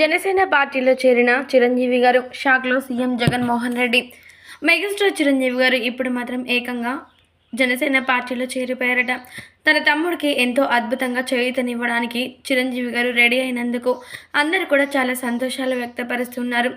జనసేన పార్టీలో చేరిన చిరంజీవి గారు షాక్లో సీఎం జగన్మోహన్ రెడ్డి. మెగాస్టార్ చిరంజీవి గారు ఇప్పుడు మాత్రం ఏకంగా జనసేన పార్టీలో చేరిపోయారట. తన తమ్ముడికి ఎంతో అద్భుతంగా చేయుతనివ్వడానికి చిరంజీవి గారు రెడీ అయినందుకు అందరూ కూడా చాలా సంతోషాలు వ్యక్తపరుస్తున్నారు.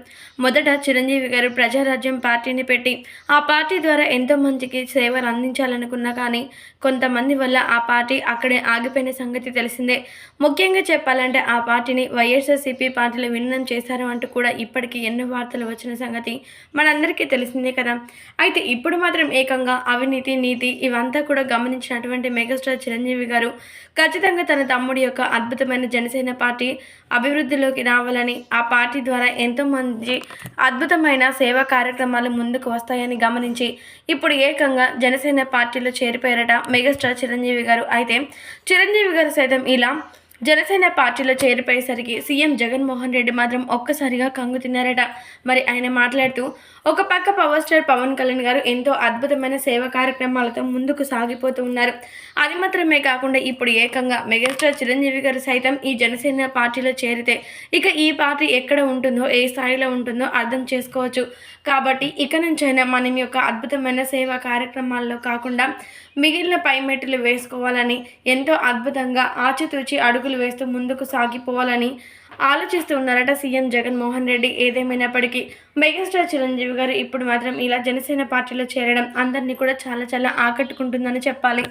మొదట చిరంజీవి గారు ప్రజారాజ్యం పార్టీని పెట్టి ఆ పార్టీ ద్వారా ఎంతో మందికి సేవలు అందించాలనుకున్నా కానీ కొంతమంది వల్ల ఆ పార్టీ అక్కడే ఆగిపోయిన సంగతి తెలిసిందే. ముఖ్యంగా చెప్పాలంటే ఆ పార్టీని వైఎస్ఆర్సీపీ పార్టీలో విలీనం చేశారు అంటూ కూడా ఇప్పటికీ ఎన్నో వార్తలు వచ్చిన సంగతి మనందరికీ తెలిసిందే కదా. అయితే ఇప్పుడు మాత్రం ఏకంగా అవినీతి నీతి ఇవంతా కూడా గమనించినటువంటి మెగాస్టార్ చిరంజీవి గారు ఖచ్చితంగా తన తమ్ముడి యొక్క అద్భుతమైన జనసేన పార్టీ అభివృద్ధిలోకి రావాలని ఆ పార్టీ ద్వారా ఎంతోమంది అద్భుతమైన సేవా కార్యక్రమాలు ముందుకు వస్తాయని గమనించి ఇప్పుడు ఏకంగా జనసేన పార్టీలో చేరిపోయారట మెగాస్టార్ చిరంజీవి గారు. అయితే చిరంజీవి గారు సైతం ఇలా జనసేన పార్టీలో చేరిపోయేసరికి సీఎం జగన్మోహన్ రెడ్డి మాత్రం ఒక్కసారిగా కంగు తిన్నారట. మరి ఆయన మాట్లాడుతూ ఒక పక్క పవర్ స్టార్ పవన్ కళ్యాణ్ గారు ఎంతో అద్భుతమైన సేవా కార్యక్రమాలతో ముందుకు సాగిపోతూ ఉన్నారు. అది మాత్రమే కాకుండా ఇప్పుడు ఏకంగా మెగాస్టార్ చిరంజీవి గారు సైతం ఈ జనసేన పార్టీలో చేరితే ఇక ఈ పార్టీ ఎక్కడ ఉంటుందో ఏ స్థాయిలో ఉంటుందో అర్థం చేసుకోవచ్చు. కాబట్టి ఇక నుంచైనా మనం యొక్క అద్భుతమైన సేవా కార్యక్రమాల్లో కాకుండా మిగిలిన పైమెట్టులు వేసుకోవాలని ఎంతో అద్భుతంగా ఆచితూచి అడుగులు వేస్తూ ముందుకు సాగిపోవాలని ఆలోచిస్తూ ఉన్నారట సీఎం జగన్మోహన్ రెడ్డి. ఏదేమైనప్పటికీ మెగాస్టార్ చిరంజీవి గారు ఇప్పుడు మాత్రం ఇలా జనసేన పార్టీలో చేరడం అందరినీ కూడా చాలా చాలా ఆకట్టుకుంటుందని చెప్పాలి.